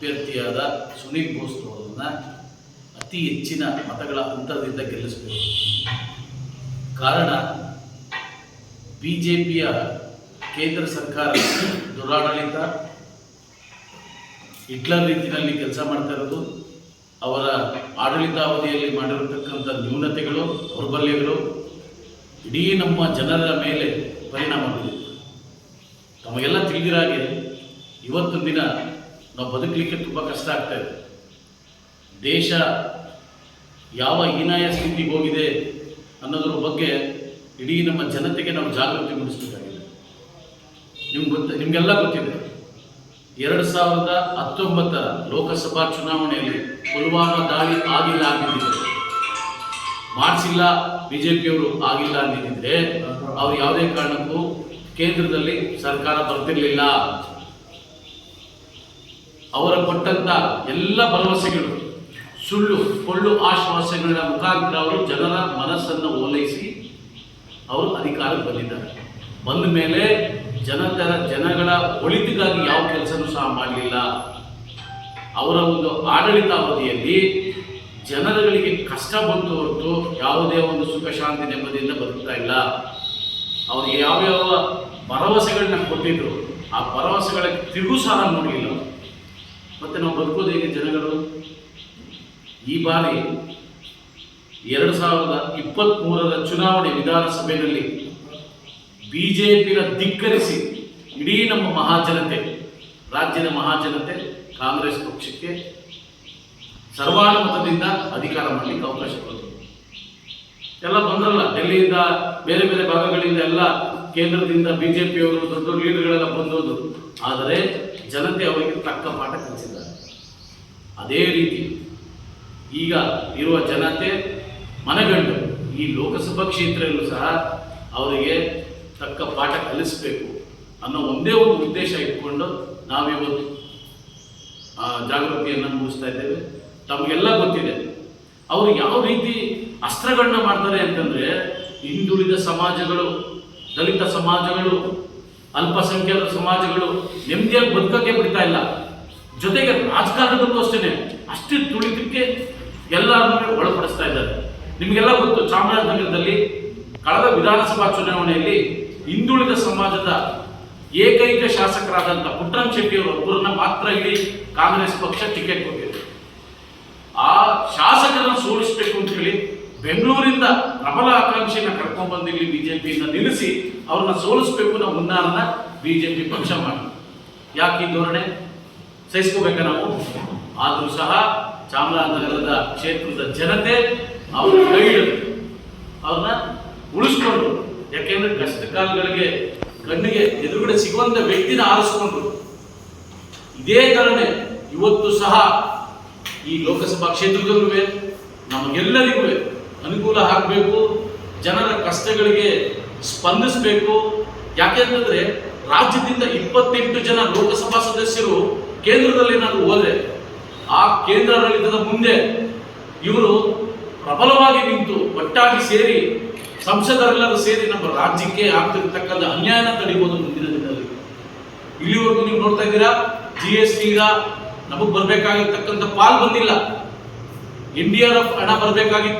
ಅಭ್ಯರ್ಥಿಯಾದ ಸುನೀಲ್ ಬೋಸ್ ಅವರನ್ನು ಅತಿ ಹೆಚ್ಚಿನ ಮತಗಳ ಅಂತರದಿಂದ ಗೆಲ್ಲಿಸಬೇಕು. ಕಾರಣ ಬಿ ಜೆ ಪಿಯ ಕೇಂದ್ರ ಸರ್ಕಾರ ದುರಾಡಳಿತ, ಹಿಟ್ಲರ್ ರೀತಿಯಲ್ಲಿ ಕೆಲಸ ಮಾಡ್ತಾ ಇರೋದು, ಅವರ ಆಡಳಿತಾವಧಿಯಲ್ಲಿ ಮಾಡಿರತಕ್ಕಂಥ ನ್ಯೂನತೆಗಳು, ದೌರ್ಬಲ್ಯಗಳು ಇಡೀ ನಮ್ಮ ಜನರ ಮೇಲೆ ಪರಿಣಾಮ ಬೀರಿದೆ ತಮಗೆಲ್ಲ ತಿಳಿದಿರಾಗೆ ಇವತ್ತು ದಿನ ನಾವು ಬದುಕಲಿಕ್ಕೆ ತುಂಬ ಕಷ್ಟ ಆಗ್ತಾ ಇದೆ. ದೇಶ ಯಾವ ಹೀನಾಯ ಸ್ಥಿತಿಗೆ ಹೋಗಿದೆ ಅನ್ನೋದ್ರ ಬಗ್ಗೆ ಇಡೀ ನಮ್ಮ ಜನತೆಗೆ ನಾವು ಜಾಗೃತಿ ಮೂಡಿಸಬೇಕಾಗಿದೆ. ನಿಮ್ಗೆ ಗೊತ್ತ, ನಿಮಗೆಲ್ಲ ಗೊತ್ತಿದೆ. ಎರಡು ಸಾವಿರದ ಹತ್ತೊಂಬತ್ತರ ಲೋಕಸಭಾ ಚುನಾವಣೆಯಲ್ಲಿ ಪುಲ್ವಾಮಾ ದಾಳಿ ಆಗಿಲ್ಲ ಅಂದಿದ್ದರೆ ಮಾಡಿಸಿಲ್ಲ ಪಿಯವರು ಆಗಿಲ್ಲ ಅಂದಿದ್ದರೆ ಅವ್ರು ಯಾವುದೇ ಕಾರಣಕ್ಕೂ ಕೇಂದ್ರದಲ್ಲಿ ಸರ್ಕಾರ ಬರ್ತಿರ್ಲಿಲ್ಲ. ಅವರ ಕೊಟ್ಟಂತ ಎಲ್ಲ ಭರವಸೆಗಳು, ಸುಳ್ಳು, ಕೊಳ್ಳು ಆಶ್ವಾಸಗಳ ಮುಖಾಂತರ ಅವರು ಜನರ ಮನಸ್ಸನ್ನು ಓಲೈಸಿ ಅವರು ಅಧಿಕಾರಕ್ಕೆ ಬಂದಿದ್ದಾರೆ. ಬಂದ ಮೇಲೆ ಜನತರ, ಜನಗಳ ಒಳಿತಿಗಾಗಿ ಯಾವ ಕೆಲಸನೂ ಸಹ ಮಾಡಲಿಲ್ಲ. ಅವರ ಒಂದು ಆಡಳಿತಾವಧಿಯಲ್ಲಿ ಜನರುಗಳಿಗೆ ಕಷ್ಟ ಬಂದು ಹೊರತು ಯಾವುದೇ ಒಂದು ಸುಖ, ಶಾಂತಿ, ನೆಮ್ಮದಿಯಿಂದ ಬದುಕ್ತಾ ಇಲ್ಲ. ಅವ್ರಿಗೆ ಯಾವ್ಯಾವ ಭರವಸೆಗಳನ್ನ ಕೊಟ್ಟಿದ್ರು, ಆ ಭರವಸೆಗಳ ತಿರುಗು ಸಹ ನೋಡಲಿಲ್ಲ ಮತ್ತೆ ನಾವು ಬದುಕೋದು ಹೇಗೆ ಜನಗಳು? ಈ ಬಾರಿ ಎರಡು ಸಾವಿರದ ಇಪ್ಪತ್ತ್ಮೂರರ ಚುನಾವಣೆ ವಿಧಾನಸಭೆಯಲ್ಲಿ ಬಿ ಜೆ ಪಿನ ಧಿಕ್ಕರಿಸಿ ಇಡೀ ನಮ್ಮ ಮಹಾಜನತೆ, ರಾಜ್ಯದ ಮಹಾಜನತೆ ಕಾಂಗ್ರೆಸ್ ಪಕ್ಷಕ್ಕೆ ಸರ್ವಾನುಮತದಿಂದ ಅಧಿಕಾರ ಮಾಡಲಿಕ್ಕೆ ಅವಕಾಶ ಕೊಡೋದು. ಎಲ್ಲ ಬಂದ್ರಲ್ಲ, ಡೆಲ್ಲಿಯಿಂದ ಬೇರೆ ಬೇರೆ ಭಾಗಗಳಿಂದ ಎಲ್ಲ ಕೇಂದ್ರದಿಂದ ಬಿಜೆಪಿಯವರು ದೊಡ್ಡ ದೊಡ್ಡ ಲೀಡರ್ಗಳೆಲ್ಲ ಬಂದೋದು ಆದರೆ ಜನತೆ ಅವರಿಗೆ ತಕ್ಕ ಪಾಠ ಕಲಿಸಿದ್ದಾರೆ. ಅದೇ ರೀತಿ ಈಗ ಇರುವ ಜನತೆ ಮನಗಂಡು ಈ ಲೋಕಸಭಾ ಕ್ಷೇತ್ರದಲ್ಲೂ ಸಹ ಅವರಿಗೆ ತಕ್ಕ ಪಾಠ ಕಲಿಸಬೇಕು ಅನ್ನೋ ಒಂದೇ ಒಂದು ಉದ್ದೇಶ ಇಟ್ಕೊಂಡು ನಾವಿವತ್ತು ಜಾಗೃತಿಯನ್ನು ಮೂಡಿಸ್ತಾ ಇದ್ದೇವೆ. ತಮಗೆಲ್ಲ ಗೊತ್ತಿದೆ. ಅವರು ಯಾವ ರೀತಿ ಅಸ್ತ್ರಗಳನ್ನ ಮಾಡ್ತಾರೆ ಅಂತಂದ್ರೆ ಹಿಂದುಳಿದ ಸಮಾಜಗಳು ದಲಿತ ಸಮಾಜಗಳು, ಅಲ್ಪಸಂಖ್ಯಾತ ಸಮಾಜಗಳು ನೆಮ್ಮದಿಯಾಗಿ ಬದುಕಕ್ಕೆ ಬಿಡ್ತಾ ಇಲ್ಲ. ಜೊತೆಗೆ ರಾಜಕಾರಣದಲ್ಲೂ ಅಷ್ಟೇ ಅಷ್ಟು ತುಳಿತಕ್ಕೆ ಎಲ್ಲರನ್ನೂ ಒಳಪಡಿಸ್ತಾ ಇದ್ದಾರೆ. ನಿಮಗೆಲ್ಲ ಗೊತ್ತು, ಚಾಮರಾಜನಗರದಲ್ಲಿ ಕಳೆದ ವಿಧಾನಸಭಾ ಚುನಾವಣೆಯಲ್ಲಿ ಹಿಂದುಳಿದ ಸಮಾಜದ ಏಕೈಕ ಶಾಸಕರಾದಂಥ ಪುಟ್ಟರಾಮ್ ಶೆಟ್ಟಿ ಅವರು ಒಬ್ಬರನ್ನ ಮಾತ್ರ ಇಲ್ಲಿ ಕಾಂಗ್ರೆಸ್ ಪಕ್ಷ ಟಿಕೆಟ್ ಕೊಟ್ಟಿದೆ. ಆ ಶಾಸಕರನ್ನು ಸೋಲಿಸಬೇಕು ಅಂತ ಹೇಳಿ ಬೆಂಗಳೂರಿಂದ ಪ್ರಬಲ ಆಕಾಂಕ್ಷೆಯನ್ನ ಕರ್ಕೊಂಡು ಬಂದು ಇಲ್ಲಿ ಬಿಜೆಪಿಯಿಂದ ನಿಲ್ಲಿಸಿ ಅವ್ರನ್ನ ಸೋಲಿಸಬೇಕು ಅನ್ನೋ ಹುನ್ನಾರನ ಬಿಜೆಪಿ ಪಕ್ಷ ಮಾಡಿ ಯಾಕೆ ಈ ಧೋರಣೆ? ಸಹಿಸ್ಕೋಬೇಕ ನಾವು? ಆದರೂ ಸಹ ಚಾಮರಾಜನಗರದ ಕ್ಷೇತ್ರದ ಜನತೆ ಅವ್ರ ಕೈ ಅವ್ರನ್ನ ಉಳಿಸ್ಕೊಂಡ್ರು ಯಾಕೆಂದ್ರೆ ಕಷ್ಟ ಕಾಲಗಳಿಗೆ ಕಣ್ಣಿಗೆ ಎದುರುಗಡೆ ಸಿಗುವಂತ ವ್ಯಕ್ತಿನ ಆರಿಸ್ಕೊಂಡ್ರು ಇದೇ ಕಾರಣ ಇವತ್ತು ಸಹ ಈ ಲೋಕಸಭಾ ಕ್ಷೇತ್ರದಲ್ಲೂ ನಮಗೆಲ್ಲರಿಗೂ ಅನುಕೂಲ ಆಗಬೇಕು, ಜನರ ಕಷ್ಟಗಳಿಗೆ ಸ್ಪಂದಿಸಬೇಕು. ಯಾಕೆಂತಂದ್ರೆ ರಾಜ್ಯದಿಂದ ಇಪ್ಪತ್ತೆಂಟು ಜನ ಲೋಕಸಭಾ ಸದಸ್ಯರು ಕೇಂದ್ರದಲ್ಲಿ ನಾನು ಹೋದೆ. ಆ ಕೇಂದ್ರಾಡಳಿತದ ಮುಂದೆ ಇವರು ಪ್ರಬಲವಾಗಿ ನಿಂತು ಒಟ್ಟಾಗಿ ಸೇರಿ, ಸಂಸದರೆಲ್ಲರೂ ಸೇರಿ ನಮ್ಮ ರಾಜ್ಯಕ್ಕೆ ಆಗ್ತಿರ್ತಕ್ಕಂಥ ಅನ್ಯಾಯನ ತಡಿಬೋದು ಮುಂದಿನ ದಿನದಲ್ಲಿ. ಇಲ್ಲಿವರೆಗೂ ನೀವು ನೋಡ್ತಾ ಇದ್ದೀರಾ ಜಿ ಎಸ್ ಟಿ ನಮಗೆ ಬರಬೇಕಾಗಿರ್ತಕ್ಕಂಥ ಪಾಲ್ ಬಂದಿಲ್ಲ. ಎನ್ ಡಿ ಹಣ ಬರಬೇಕಾಗಿತ್ತು.